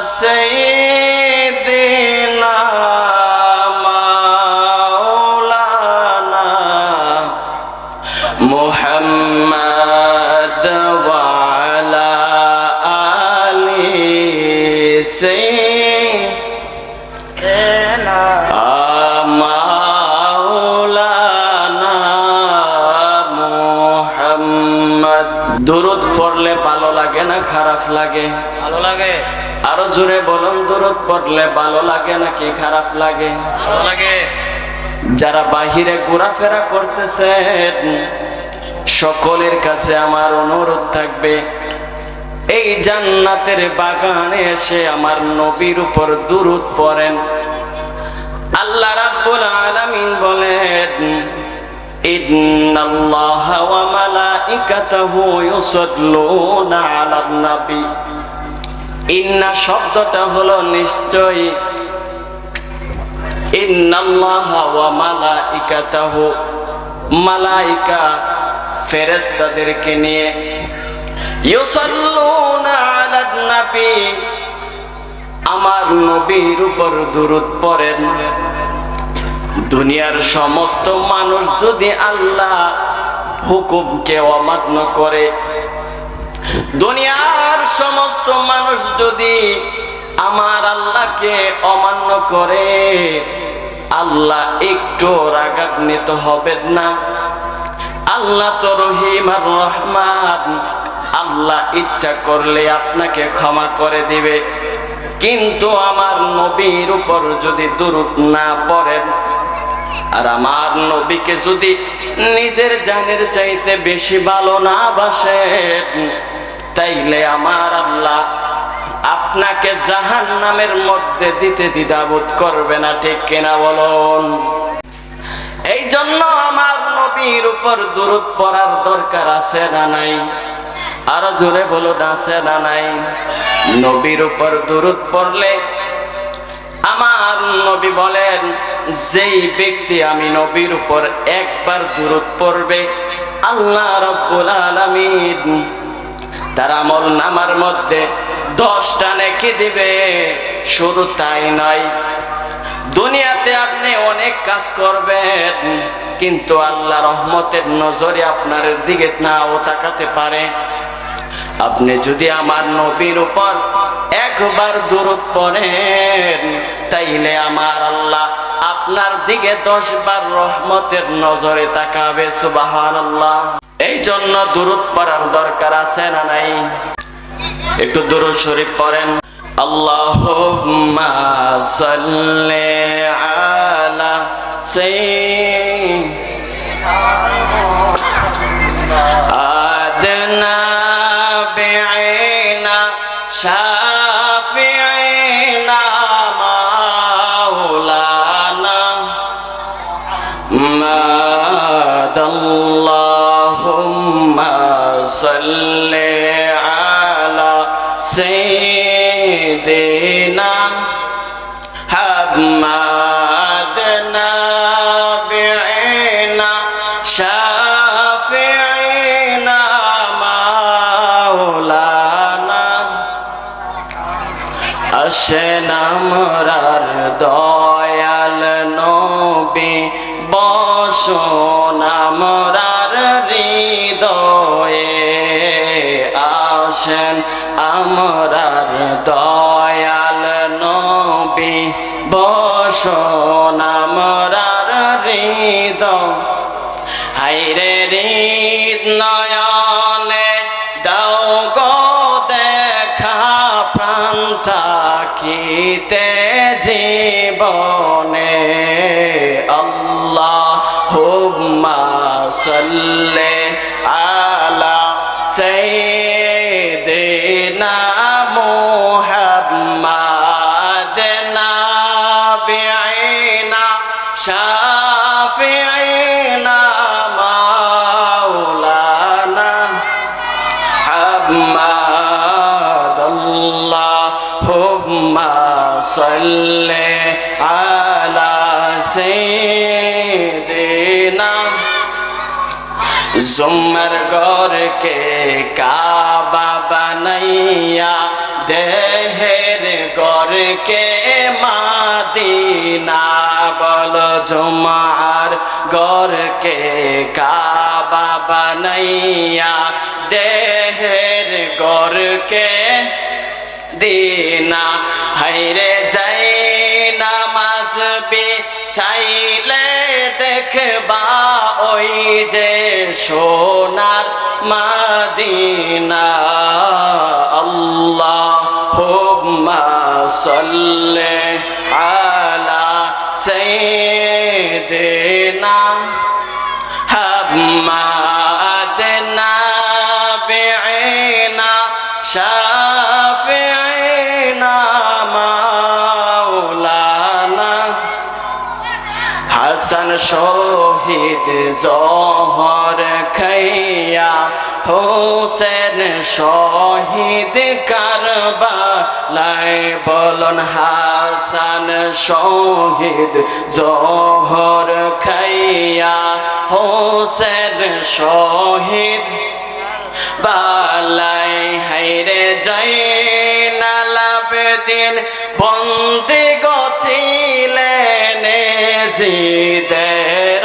سيدنا مولانا محمد وعلى آله سيدنا মাওলানা মুহাম্মদ দুরুদ পড়লে ভালো লাগে না খারাপ লাগে? ভালো লাগে। আরও জোরে বলুন দুরুদ পড়লে ভালো লাগে নাকি খারাপ লাগে? ভালো লাগে। যারা বাহিরে ঘোরাফেরা করতেছেন সকলের কাছে আমার অনুরোধ থাকবে এই জান্নাতের বাগানে এসে আমার নবীর উপর দুরুদ পড়েন। আল্লাহ রাব্বুল আলামিন বলেন ইন্নাল্লাহা ওয়া মালাইকাতাহু ইউসাল্লুনা আলান নবী। ইন্না শব্দটা হলো নিশ্চয়ই। ইন্নাল্লাহা ওয়া মালাইকাতাহু। মালাইকা ফেরেশতাদেরকে নিয়ে। ইউসাল্লুনা আলান নবী। আমার নবীর উপর দুরুদ পড়েন। দুনিয়ার সমস্ত মানুষ যদি আল্লাহ হুকুমকে অমান্য করে। দুনিয়ার সমস্ত মানুষ যদি আমার আল্লাহকে অমান্য করে, আল্লাহ একটু রাগান্বিত হবেন না। আল্লাহ তো রহিম আর রহমান। আল্লাহ ইচ্ছা করলে আপনাকে ক্ষমা করে দিবে। কিন্তু আমার নবীর উপর যদি দুরুদ না পড়েন আর আমার নবীকে যদি নিজের জানের চাইতে বেশি ভালো না বাসেন, তাইলে আমার আল্লাহ আপনাকে জাহান নামের মধ্যে দিতে দ্বিধাবোধ করবে না, ঠিক কিনা বলুন? এই জন্য আমার নবীর উপর দূরত পড়ার দরকার আছে না নাই? আরও জোরে বলুন, আছে না নাই? নবীর উপর দূরত পড়লে আমার নবী বলেন, যেই ব্যক্তি আমি নবীর উপর একবার দূরত পড়বে, আল্লাহ রব্বুল আলামিন তার আমল নামার মধ্যে দশটা নেকি দিবে। শুধু তাই নয়, দুনিয়াতে আপনি অনেক কাজ করবেন, কিন্তু আল্লাহ রহমতের নজরে আপনার দিকে নাও তাকাতে পারে। আপনি যদি আমার নবীর উপর একবার দূরত পড়েন তাইলে আমার আল্লাহ আপনার দিকে দশ বার রহমতের নজরে তাকাবে সুবাহান আল্লাহ এই জন্য দূরত পড়ার দরকার আছে না নাই? একটু দূরত শরীফ পড়েন। আল্লাহ সাল্লে আলা সাইয়্যিদিনা صل على سيدنا حمد نبينا شافعنا مولانا. أشنا مرار دوي দয়াল নবী বসন আমরার হৃদয়। হাইরে হৃদ নয়নে দাও গো দেখা প্রাণ থাকিতে জীবনে। আল্লাহ হুম্মা সাল্লে জুম্মার ঘরকে কাবা বানাইয়া দেহের গরকে মাদিনা বল জমার গরকে কাবা বানাইয়া দেহের গরকে দিনা। হাইরে যাই নামাজ বি চাইলে দেখবা ওই যে সোনার মাদিনা। আল্লাহ হুম্মা সাল্লি জহর খাইয়া হোসেন শহীদ কারবালাই বলন হাসান শহীদ জহর খাইয়া হোসেন শহীদ বালাই হাইরে যাই নালাবেদিন বন্দি গছিলেন জিদের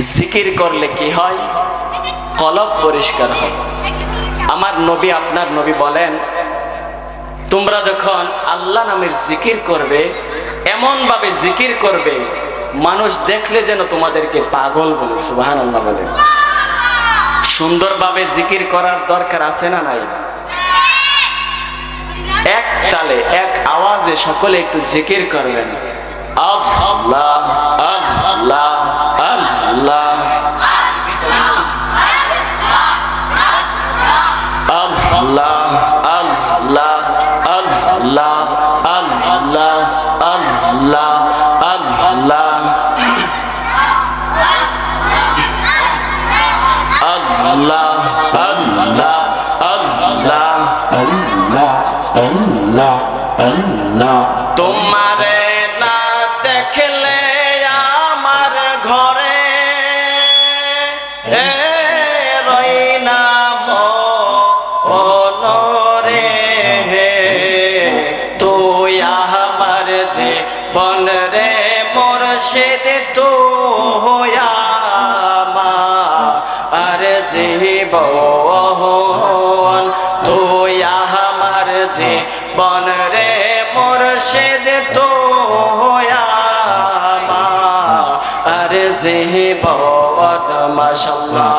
জিকির করলে কি হয়? কলব পরিষ্কার হয়। আমার নবী আপনার নবী বলেন, তোমরা যখন আল্লাহ নামের জিকির করবে এমন ভাবে জিকির করবে, মানুষ দেখলে যেন তোমাদেরকে পাগল বলে। সুবাহান আল্লাহ বলে সুন্দরভাবে জিকির করার দরকার আছে না নাই? এক তালে, এক আওয়াজে সকলে একটু জিকির করবেন। আল্লাহ মোরশেদ তো আর জীবন তুই আমার যে বন রে মোরশেদ তো আর জীবন মাশাল্লাহ।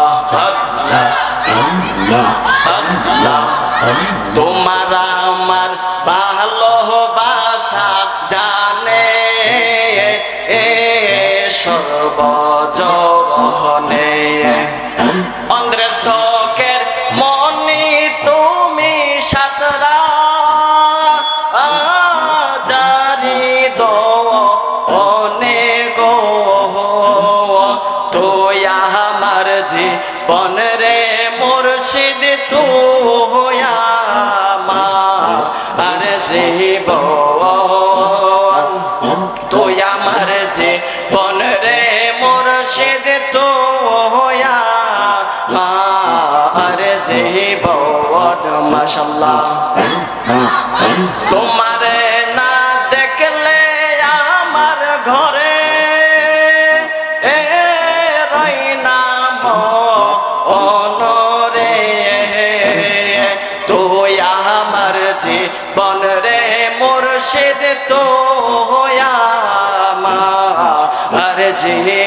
Allah, আল্লাহ। তোমার চোখের মনি তুমি সাতরা জীবন মাশাল্লাহ তোমারে না দেখলে আমার ঘরে এ রই নাম অনরে। তুই আমার জীবন রে মুর্শিদ তো আর জীবন।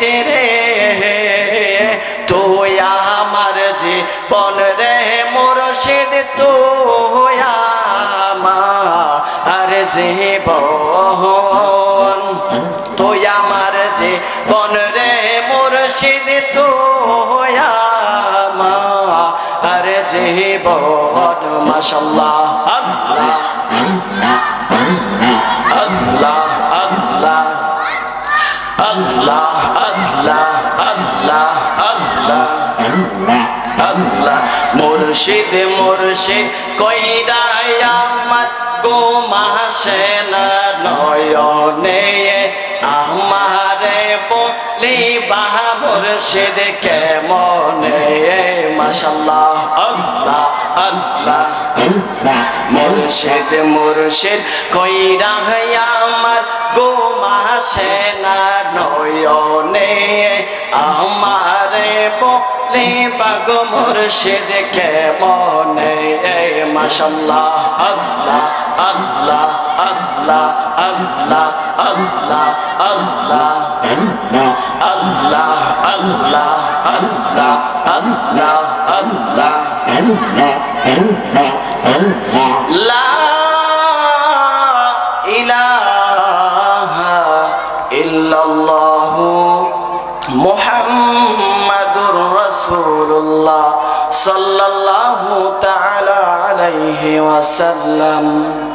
মুর্শিদের তুই আমার জীবন রে মুর্শিদ, তুই আমার জীবন। তুই আমার জীবন রে মুর্শিদ, তুই আমার জীবন। মাশাল্লাহ। আল্লাহ মুর্শিদ মুর্শিদ কইরাই আমার গোমাসে না নয়নে। আমারে বলি বাহ মুর্শিদ কেমনে? মাশাল্লাহ, আল্লাহ আল্লাহ মুর্শিদ মুর্শিদ, কইরা আমার গো মাসে না নয়নে। আমারে বলে বাগ মুর্শিদ কেমনে? মাশাল্লাহ আল্লাহ আল্লাহ আল্লাহ আল্লাহ আল্লাহ আল্লাহ। আল্লাহ আল্লাহ আল্লাহ আল্লাহ আল্লাহ। লা ইলাহা আলাইহি ওয়াসাল্লাম।